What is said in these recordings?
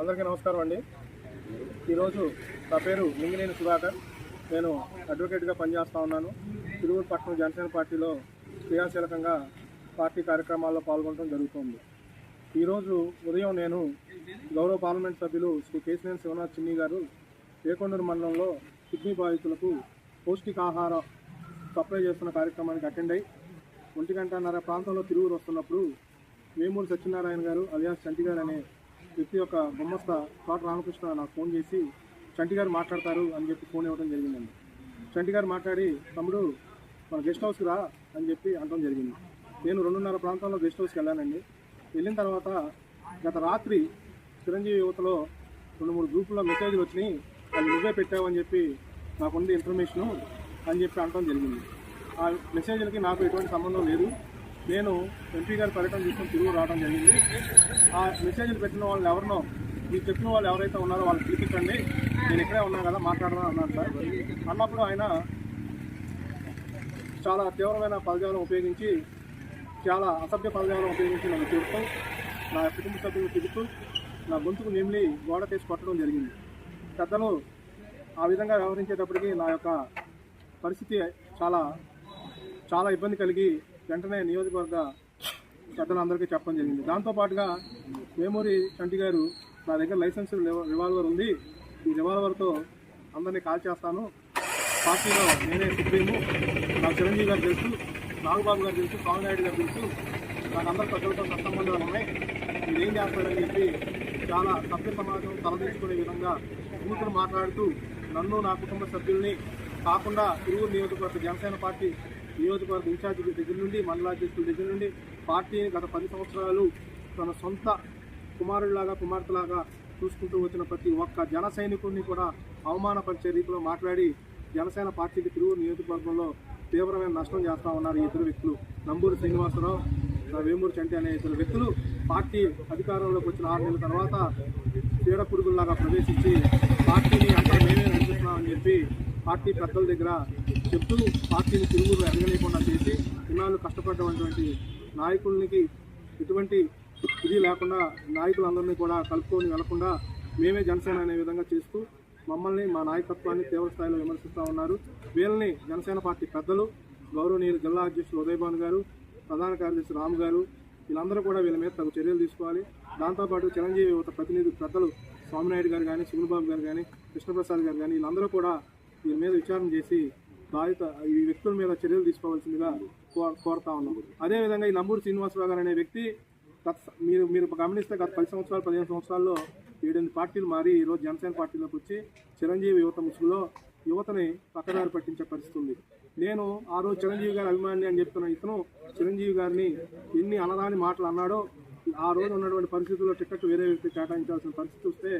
అందరికీ నమస్కారం అండి. ఈరోజు నా పేరు లింగినేని సుధాకర్. నేను అడ్వకేట్గా పనిచేస్తూ ఉన్నాను. తిరువురు పట్టణం జనసేన పార్టీలో క్రియాశీలకంగా పార్టీ కార్యక్రమాల్లో పాల్గొనడం జరుగుతుంది. ఈరోజు ఉదయం నేను గౌరవ పార్లమెంట్ సభ్యులు శ్రీ కేసినేని శివనాథ్ చిన్ని గారు ఏకొండూరు మండలంలో కిడ్నీ బాధితులకు పౌష్టికాహార సప్లై చేస్తున్న కార్యక్రమానికి అటెండ్ అయ్యి ఒంటి గంటన్నర ప్రాంతంలో తిరుగురు వస్తున్నప్పుడు వేమూరు సత్యనారాయణ గారు అలియాస్ చంటి గారు అనే వ్యక్తి యొక్క గుమ్మస్త తోట రామకృష్ణ నాకు ఫోన్ చేసి చంటి గారు మాట్లాడతారు అని చెప్పి ఫోన్ ఇవ్వడం జరిగిందండి. చంటి గారు మాట్లాడి తమ్ముడు మన గెస్ట్ హౌస్కి రా అని చెప్పి అనడం జరిగింది. నేను రెండున్నర ప్రాంతంలో గెస్ట్ హౌస్కి వెళ్ళానండి. వెళ్ళిన తర్వాత గత రాత్రి చిరంజీవి యువతలో రెండు మూడు గ్రూపుల్లో మెసేజ్లు వచ్చినాయి. వాళ్ళు నువ్వే పెట్టావని చెప్పి నాకుంది ఇన్ఫర్మేషను అని చెప్పి అనడం జరిగింది. ఆ మెసేజ్లకి నాకు ఎటువంటి సంబంధం లేదు. నేను ఎంపీ గారి పర్యటన తీసుకొని తిరుగు రావడం జరిగింది. ఆ మెసేజ్లు పెట్టిన వాళ్ళు ఎవరినో మీరు చెప్పిన వాళ్ళు ఎవరైతే ఉన్నారో వాళ్ళు పిలిపించండి. నేను ఇక్కడే ఉన్నాను కదా మాట్లాడదాం అన్నాను సార్. అన్నప్పుడు ఆయన చాలా తీవ్రమైన పదజాలం ఉపయోగించి చాలా అసభ్య పదజాలం ఉపయోగించి నన్ను తిరుగుతూ నా కుటుంబ సభ్యులు తిరుగుతూ నా గొంతుకు నిమిలి గోడ తీసి కొట్టడం జరిగింది. పెద్దలు ఆ విధంగా వ్యవహరించేటప్పటికీ నా యొక్క పరిస్థితి చాలా చాలా ఇబ్బంది కలిగి వెంటనే నియోజకవర్గ పెద్దలందరికీ చెప్పడం జరిగింది. దాంతోపాటుగా వేమూరి చంటి గారు నా దగ్గర లైసెన్స్ రివాల్వర్ ఉంది. ఈ రివాల్వర్తో అందరినీ కాల్ చేస్తాను. పార్టీలో నేనే సుప్రీము. నాకు చిరంజీవి గారు తెలుసు నాగబాబు గారు తెలుసు స్వామినాయుడు గారు తెలుసు. నాకు అందరు ప్రజలతో సత్సంబంధాలు ఉన్నాయి. మీరు ఏం చేస్తారని చెప్పి చాలా సభ్య సమాజం తలదించుకునే విధంగా కూతురు మాట్లాడుతూ నన్ను నా కుటుంబ సభ్యుల్ని కాకుండా తిరువురు నియోజకవర్గ జనసేన పార్టీ నియోజకవర్గ ఇన్ఛార్జి దగ్గర నుండి మండలాధ్యక్షుల దగ్గర నుండి పార్టీని గత పది సంవత్సరాలు తన సొంత కుమారుడిలాగా కుమార్తెలాగా చూసుకుంటూ వచ్చిన ప్రతి ఒక్క జన సైనికుడిని కూడా అవమానపరిచే రీతిలో మాట్లాడి జనసేన పార్టీకి తిరుగు నియోజకవర్గంలో తీవ్రమైన నష్టం చేస్తూ ఉన్నారు ఈ ఇద్దరు వ్యక్తులు. నంబూరు శ్రీనివాసరావు వేమూరు చంటి అనే ఇద్దరు వ్యక్తులు పార్టీ అధికారంలోకి వచ్చిన ఆరు నెలల తర్వాత పీడ పురుగుల్లాగా ప్రవేశించి పార్టీని అంటే మేమే నడిపిస్తున్నామని చెప్పి పార్టీ పెద్దల దగ్గర చెప్తూ పార్టీని తిరుగురు ఎరగలేకుండా చేసి ఇన్నాళ్ళు కష్టపడ్డటువంటి నాయకులకి ఎటువంటి ఇది లేకుండా నాయకులందరినీ కూడా కలుపుకొని వెళ్ళకుండా మేమే జనసేన అనే విధంగా చేస్తూ మమ్మల్ని మా నాయకత్వాన్ని తీవ్ర స్థాయిలో విమర్శిస్తూ ఉన్నారు. వీళ్ళని జనసేన పార్టీ పెద్దలు గౌరవనీయులు జిల్లా అధ్యక్షులు ఉదయభాన్ గారు ప్రధాన కార్యదర్శి రామ్ గారు వీళ్ళందరూ కూడా వీళ్ళ మీద తగు చర్యలు తీసుకోవాలి. దాంతోపాటు చిరంజీవి యువత ప్రతినిధి పెద్దలు స్వామినాయుడు గారు కానీ శివబాబు గారు కానీ కృష్ణప్రసాద్ గారు కానీ వీళ్ళందరూ కూడా వీళ్ళ మీద విచారణ చేసి బాధిత ఈ వ్యక్తుల మీద చర్యలు తీసుకోవాల్సిందిగా కో- కోరుతా ఉన్నాం. అదేవిధంగా ఈ నంబూరు శ్రీనివాసరావు గారు అనే వ్యక్తి గత మీరు మీరు గమనిస్తే గత పది సంవత్సరాలు పదిహేను సంవత్సరాల్లో ఏడెనిమిది పార్టీలు మారి ఈరోజు జనసేన పార్టీలోకి వచ్చి చిరంజీవి యువత ముసుగులో యువతని పక్కదారి పట్టించే పరిస్థితి ఉంది. నేను ఆ రోజు చిరంజీవి గారి అభిమాని అని చెప్తున్న ఇతను చిరంజీవి గారిని ఎన్ని అనరాని మాటలు అన్నాడో ఆ రోజు ఉన్నటువంటి పరిస్థితుల్లో టికెట్ వేరే వ్యక్తి కేటాయించాల్సిన పరిస్థితి వస్తే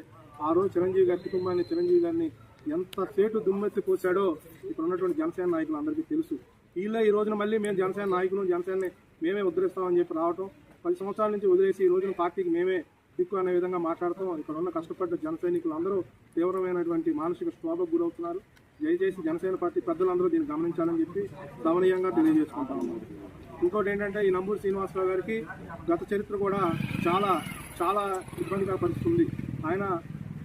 ఆ రోజు చిరంజీవి గారి కుటుంబాన్ని చిరంజీవి గారిని ఎంత సేటు దుమ్మెత్తి పోసాడో ఇక్కడ ఉన్నటువంటి జనసేన నాయకులు అందరికీ తెలుసు. వీళ్ళే ఈ రోజున మళ్ళీ మేము జనసేన నాయకులు జనసేనని మేమే ఉద్ధరిస్తామని చెప్పి రావటం పది సంవత్సరాల నుంచి వదిలేసి ఈ రోజున పార్టీకి మేమే దిక్కు అనే విధంగా మాట్లాడతాం ఇక్కడ ఉన్న కష్టపడ్డ జన సైనికులు అందరూ తీవ్రమైనటువంటి మానసిక శ్లోభకు గురవుతున్నారు. దయచేసి జనసేన పార్టీ పెద్దలందరూ దీన్ని గమనించాలని చెప్పి గమనీయంగా తెలియజేసుకుంటా. ఇంకోటి ఏంటంటే ఈ నంబూరు శ్రీనివాసరావు గారికి గత చరిత్ర కూడా చాలా చాలా ఇబ్బందిగా పరిస్థితి ఆయన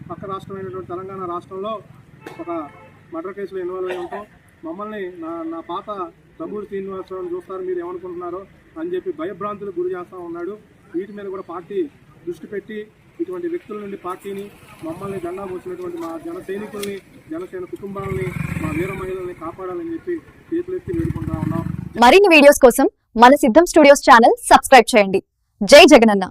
పక్క రాష్ట్రమైనటువంటి తెలంగాణ రాష్ట్రంలో ఒక మర్డర్ కేసులో ఇన్వాల్వ్ అయి ఉంటాం. మమ్మల్ని నా నా పాత నంబూరు శ్రీనివాసరావు చూస్తారు మీరు ఏమనుకుంటున్నారో అని చెప్పి భయభ్రాంతులు గురి చేస్తూ ఉన్నాడు. వీటి మీద కూడా పార్టీ దృష్టి పెట్టి ఇటువంటి వ్యక్తుల నుండి పార్టీని మమ్మల్ని జెండా పోసినటువంటి మా జన సైనికుల్ని జనసేన కుటుంబాలని మా వీర మహిళల్ని కాపాడాలని చెప్పి చేతులెత్తి వేడుకుంటా ఉన్నాం. మరిన్ని వీడియోస్ కోసం మన సిద్ధం స్టూడియోస్ ఛానల్ సబ్స్క్రైబ్ చేయండి. జై జగనన్న.